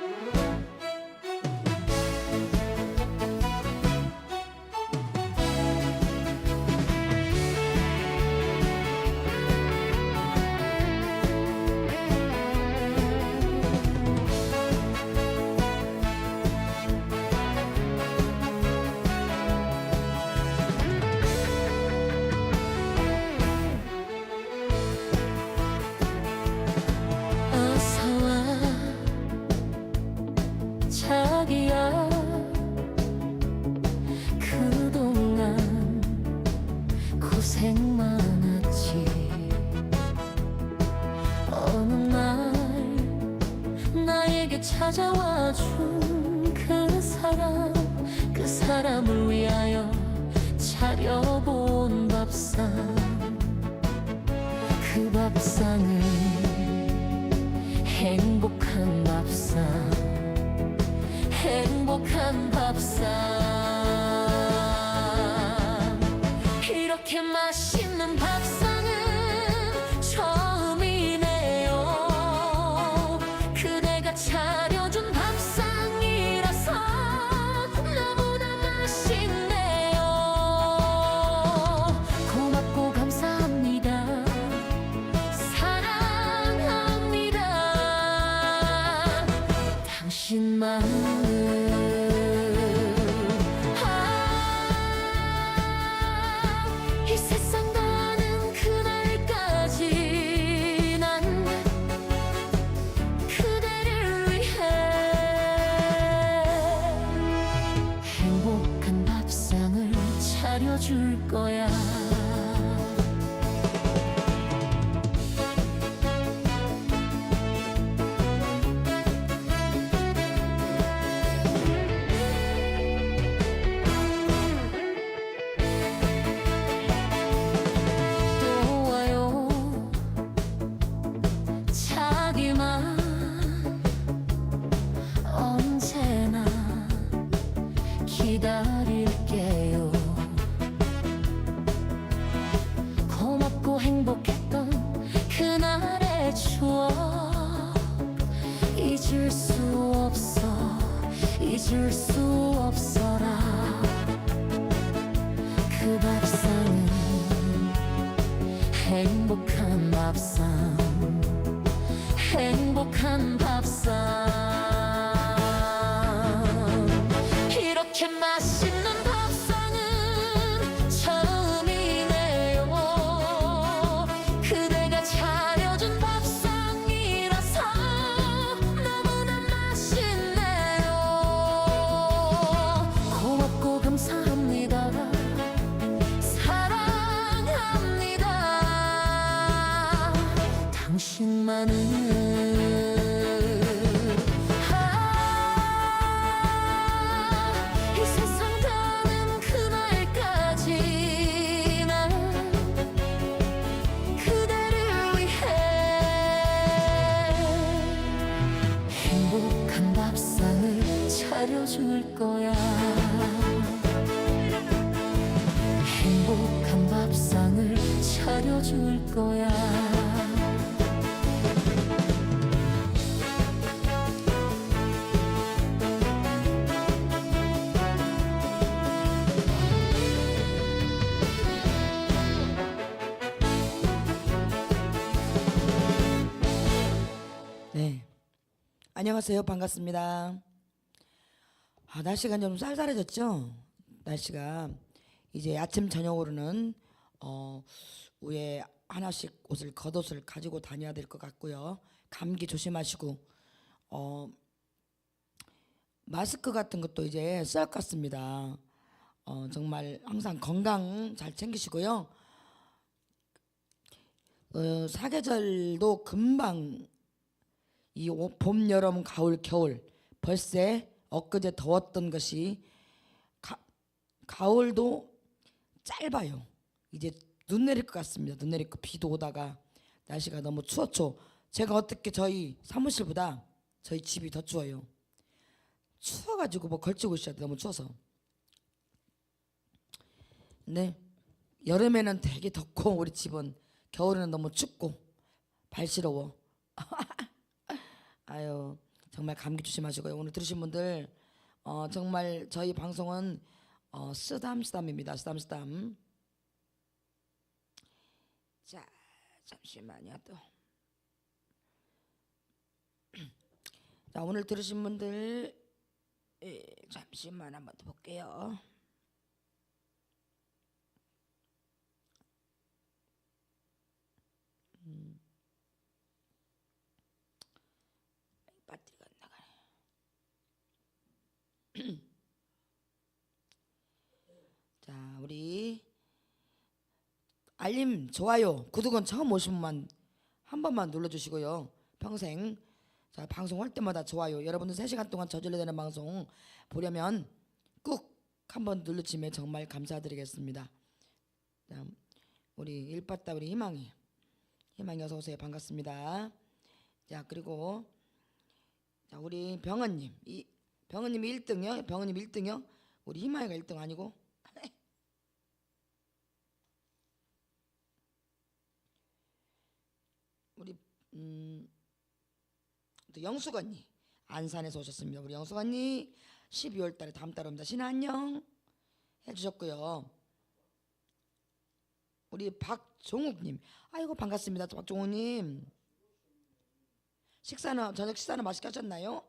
어서 밥상은 행복한 밥상 행복한 밥상 당신 줄 거야 네. 안녕하세요. 반갑습니다. 아, 날씨가 좀 쌀쌀해졌죠? 날씨가 이제 아침 저녁으로는 어, 위에 하나씩 옷을 겉옷을 가지고 다녀야 될 것 같고요. 감기 조심하시고 어, 마스크 같은 것도 이제 쓸것 같습니다. 어, 정말 항상 건강 잘 챙기시고요. 어, 사계절도 금방 이 봄, 여름, 가을, 겨울 벌새 엊그제 더웠던 것이 가, 가을도 짧아요. 이제 눈 내릴 것 같습니다. 눈 내릴 것 비도 오다가 날씨가 너무 추웠죠. 제가 어떻게 저희 사무실보다 저희 집이 더 추워요. 추워가지고 뭐 걸치고 있어야 돼. 너무 추워서. 네. 여름에는 되게 덥고 우리 집은 겨울에는 너무 춥고 발시러워. 아유 정말 감기 조심하시고요. 오늘 들으신 분들 어, 정말 저희 방송은 어, 쓰담쓰담입니다. 쓰담쓰담. 자 잠시만요 또. 자 오늘 들으신 분들 예, 잠시만 한번 더 볼게요. 음. 배터리가 안 나가네. 자 우리 알림 좋아요 구독은 처음 오신 분만 한 번만 눌러주시고요. 평생 자 방송할 때마다 좋아요. 여러분들 3시간 동안 저질러 되는 방송 보려면 꾹 한번 눌러주시면 정말 감사드리겠습니다. 다음 우리 일빠따 우리 희망이 희망이 어서 오세요. 반갑습니다. 자 그리고 자 우리 병원님 이 병원님이 1등이요. 병원님 1등이요. 우리 희망이가 1등 아니고 우리 음, 또 영숙 언니 안산에서 오셨습니다. 우리 영숙 언니 12월 달에 다음 달 옵니다. 신아 안녕 해주셨고요. 우리 박종욱님 아이고 반갑습니다. 박종욱님 식사는 저녁 식사는 맛있게 하셨나요?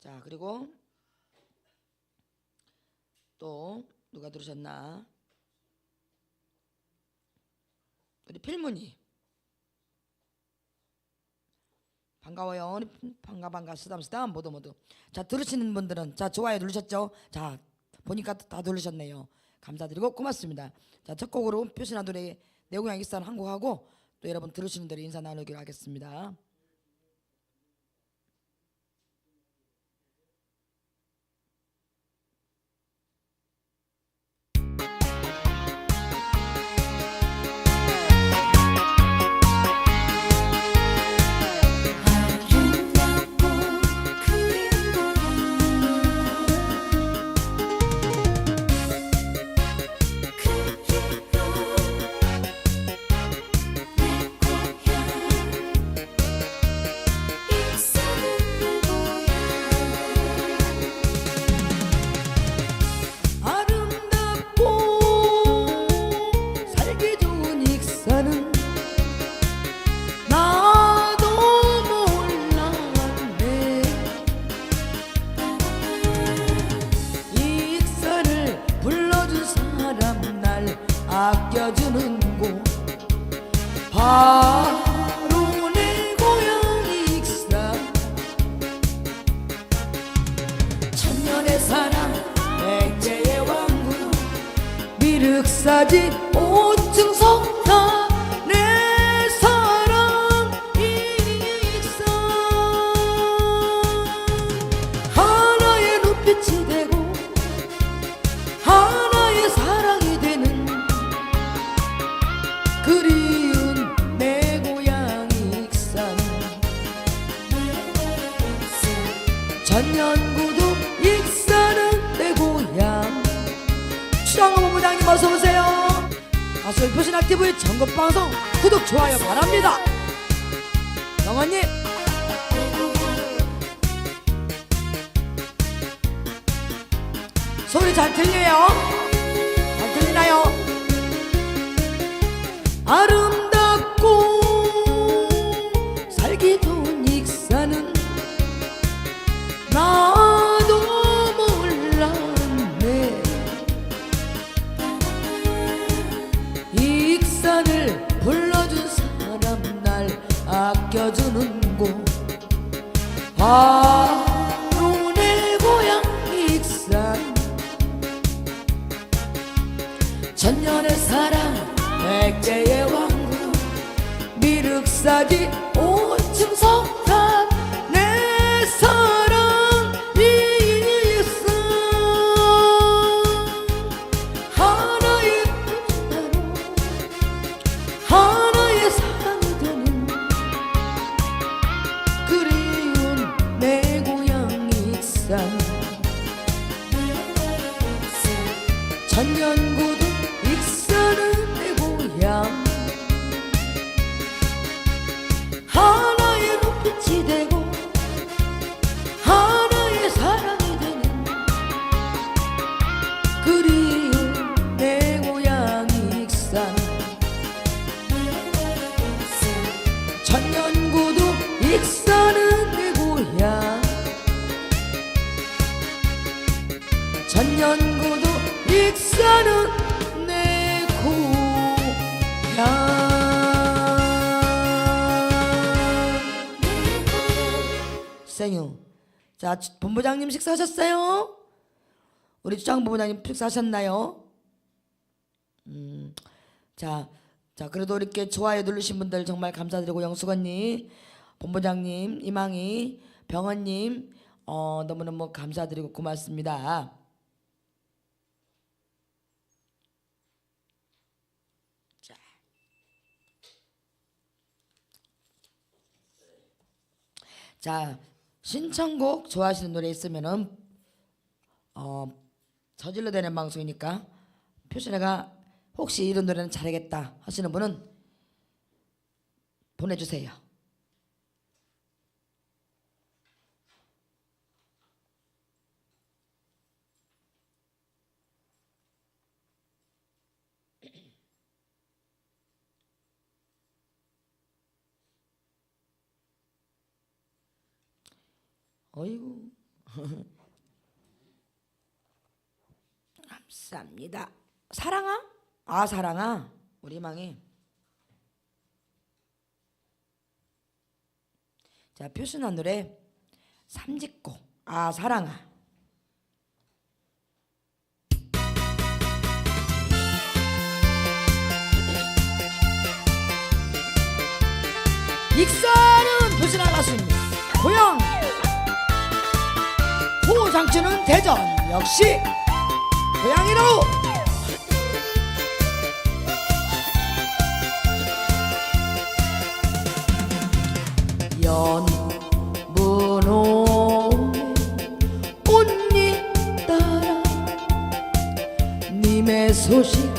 자 그리고 또 누가 들으셨나? 우리 필문이 반가워요. 반가 반가 쓰담 쓰담 모두 모두. 자 들으시는 분들은 자 좋아요 누르셨죠? 자 보니까 다 누르셨네요. 감사드리고 고맙습니다. 자첫 곡으로 표시나 노래 내고향 익산 한곡 하고 또 여러분 들으시는 대로 인사 나누기로 하겠습니다. 사지 오층 석탑 내 사랑 익산 하나의 눈빛이 되고 하나의 사랑이 되는 그리운 내 고향 익산. 전년구도 가수 표신 악티브의 전국 방송 구독 좋아요 바랍니다 영원님 소리 잘 들려요? 잘 들리나요? 아름 자 주- 본부장님 식사하셨어요? 우리 주장 본부장님 식사하셨나요? 음, 자, 자 그래도 이렇게 좋아요 누르신 분들 정말 감사드리고 언니, 본부장님, 이망희, 병원님 어, 너무너무 감사드리고 고맙습니다. 자, 자 신청곡 좋아하시는 노래 있으면은 어, 저질러 되는 방송이니까 표준애가 혹시 이런 노래는 잘하겠다 하시는 분은 보내주세요. 어이구. 감사합니다. 사랑아? 아 사랑아. 우리 망이 자 표준한 노래. 삼직고. 아 사랑아. 익사는 표준한 가수입니다. 고영 호장치는 대전 역시 고양이로. 연분홍 꽃잎 따라 님의 소식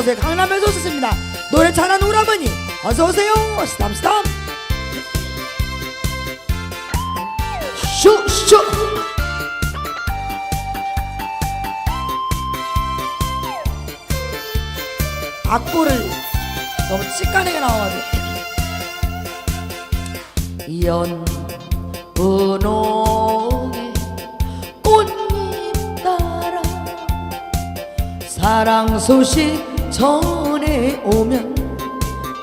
어서 오세요. 강남에서 오셨습니다. 노래 잘하는 오라버니 어서 오세요. 스탐 스탐 슈슈. 악보를 너무 치까내게 나와가지고. 연분홍의 꽃잎 따라 사랑 소식 전해 오면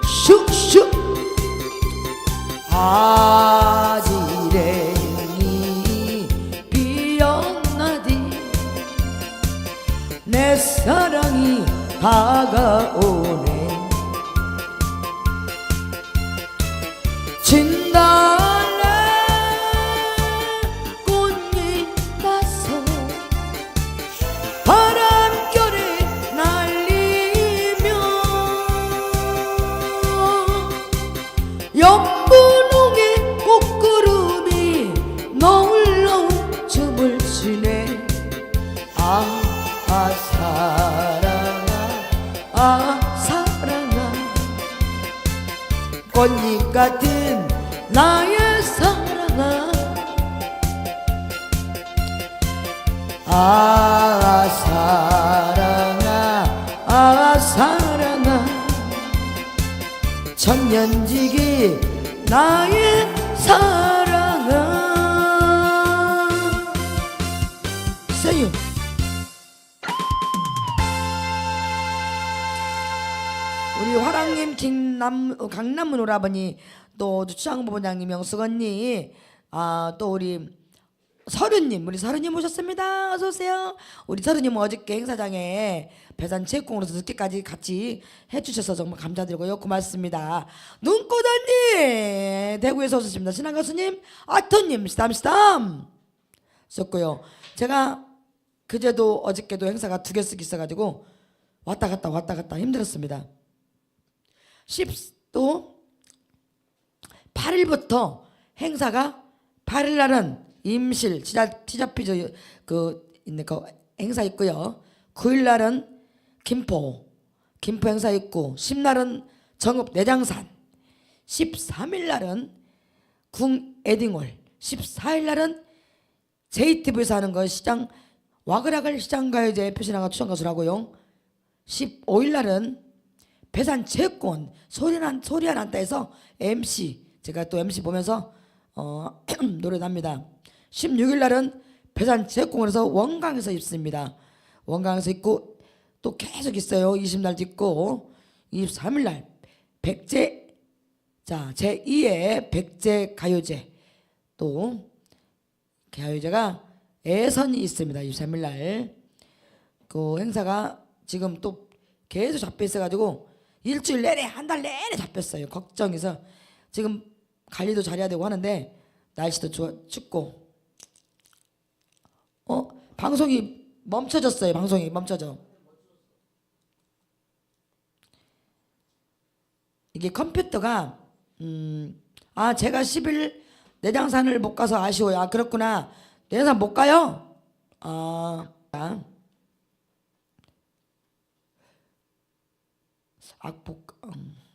슈슈 아지랭이 피었나디 내 사랑이 다가오네 꽃잎 같은 나의 사랑아. 아 사랑아 아 사랑아. 천년지기 나의 사랑 화랑님 김남 어, 강남문 오라버니 또 주창 부부장님 영숙 언니 아 또 우리 서류님 우리 서류님 오셨습니다. 어서 오세요. 우리 서류님 어저께 행사장에 배산 체육공으로서 늦게까지 같이 해주셔서 정말 감사드리고요. 고맙습니다. 눈꽃언니 대구에서 오셨습니다. 신한 가수님 아토님 스담스담 썼고요. 제가 그제도 어저께도 행사가 두 개씩 있어가지고 왔다 갔다 왔다 갔다 힘들었습니다. 10도 8일부터 행사가 8일 날은 임실 티자 티자피저 그 있는 그 행사 있고요. 9일 날은 김포 김포 행사 있고 10 날은 정읍 내장산 13일 날은 궁 에딩홀 14일 날은 JTV에서 하는 거 시장 와그라글 시장가요제 표시나가 추천 가수라고요. 15일 날은 배산 체육관 소리난 소리가 난다 해서 MC 제가 또 MC 보면서 어, 노래 납니다. 16일 날은 배산 체육공원에서 원강에서 있습니다. 원강에서 있고 또 계속 있어요. 20날 있고 23일 날 백제 자 제2의 백제 가요제 또 가요제가 애선이 있습니다. 23일 날. 그 행사가 지금 또 계속 잡혀 있어가지고 일주일 내내 한 달 내내 잡혔어요. 걱정해서 지금 관리도 잘해야 되고 하는데 날씨도 좋아, 춥고 어 방송이 멈춰졌어요. 방송이 멈춰져. 이게 컴퓨터가 음 아 제가 10일 내장산을 못 가서 아쉬워요. 아 그렇구나. 내장산 못 가요? 아. 아. 악복 음.